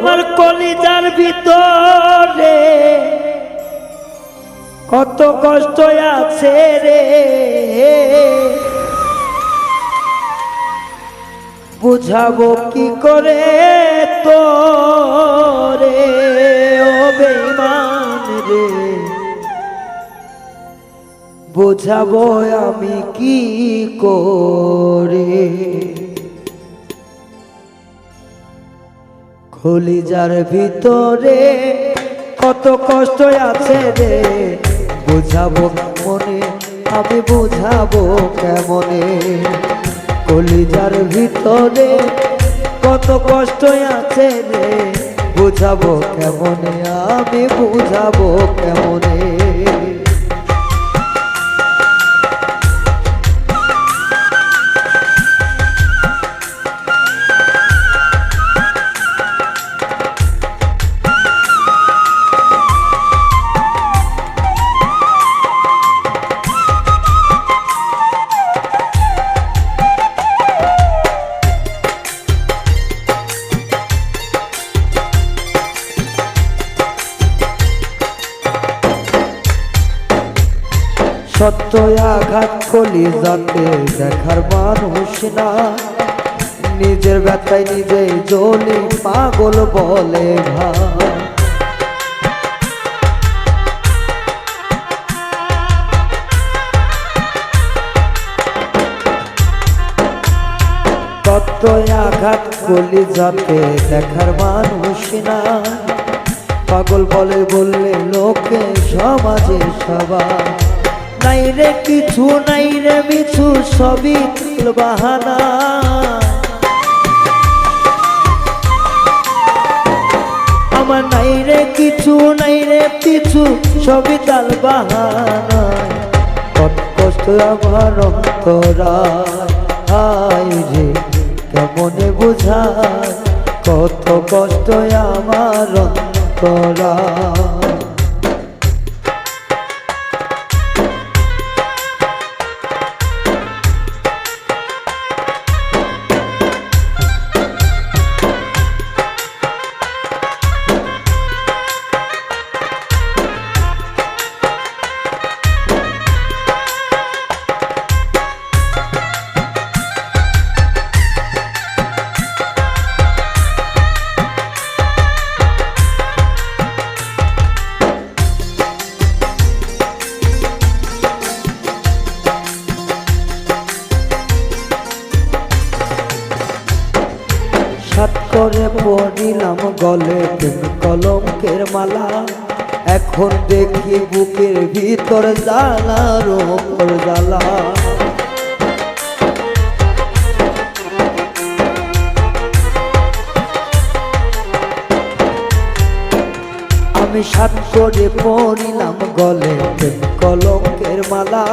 আমার কলিজার ভিতরে কত কষ্ট আছে রে। বুঝাবো কি করে তোরে, ও বেমান রে? বুঝাবো আমি কি করে? খলিজার ভিতরে কত কষ্ট আছে রে। বুঝাবো মনে আমি বুঝাবো কেমনে? কলিজার ভিতরে কত কষ্ট আছে রে। বুঝাবো কেমনে? আমি বুঝাবো কেমনে? সত্য আঘাত কলি যাতে দেখার মানুষ না। নিজের ব্যথায় নিজেই জলি পাগল বলে ভাই। তত্ত্ব আঘাত কলি যাতে দেখার মানুষ না। পাগল বলে বললে লোকে, সমাজে সবাই। নাই রে, কিছু নাই রে, মিছু সবই বাহানা। আমার নাই রে, কিছু নাই রে কিছু সবই তাল বাহানা। কত কষ্ট আমার অন্তরায় রে, কেমনে বুঝায়? কত কষ্ট আমার অন্তরায় করে পড়িলাম গলে প্রেম কলঙ্কের মালা। এখন দেখি বুকের ভিতর জ্বালার ওপর জ্বালা। আমি সাত করে পড়িলাম গলে প্রেম কলঙ্কের মালা।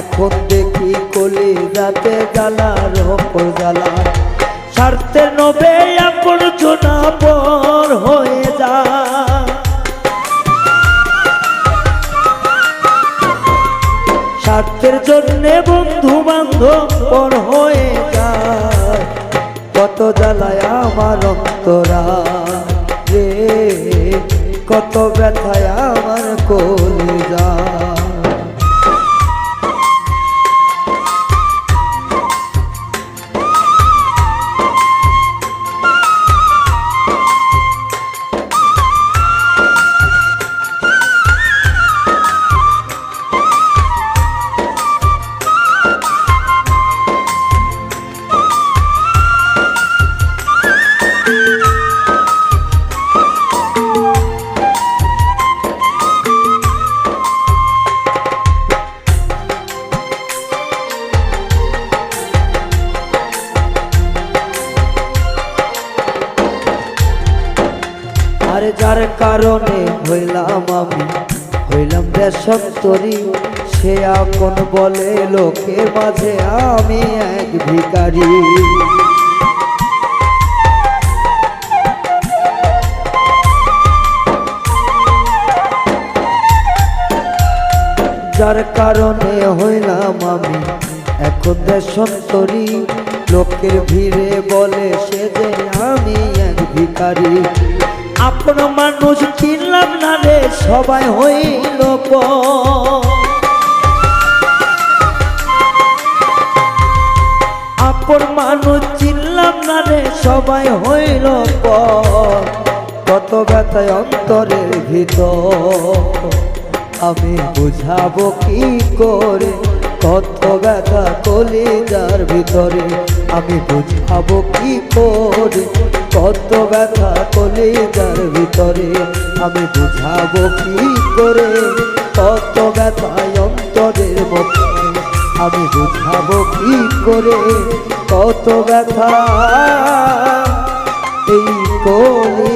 এখন দেখি কলি রাতে জ্বালার ওপর জ্বালা। স্বার্থের নবে আপন জোনা পর হয়ে যা। স্বার্থের জন্যে বন্ধু বান্ধব পর হয়ে যায় কত জ্বালায় আমার অন্তরা রে, কত ব্যথায় আমার কলে আর যার কারণে হইলাম আমি, হইলাম দেশন্তরী সে আপন বলে লোকে মাঝে আমি এক ভিকারি যার কারণে হইলাম আমি, এখন দেশন্তরী লোকের ভিড়ে বলে সে যে আমি এক ভিখারি। আপন মানুষ চিনলাম না রে, সবাই হইল। আপন মানুষ চিনলাম না রে, সবাই হইল। কত ব্যথায় অন্তরের ভিতর, আমি বুঝাবো কি করে কত ব্যথা কলিজার ভিতরে, আমি বুঝাবো কি করে কত ব্যথা কলিজার ভিতরে আমি বুঝাবো কি করে? কত ব্যথা অন্তরের মধ্যে আমি বুঝাবো কি করে? কত ব্যথা এই কলি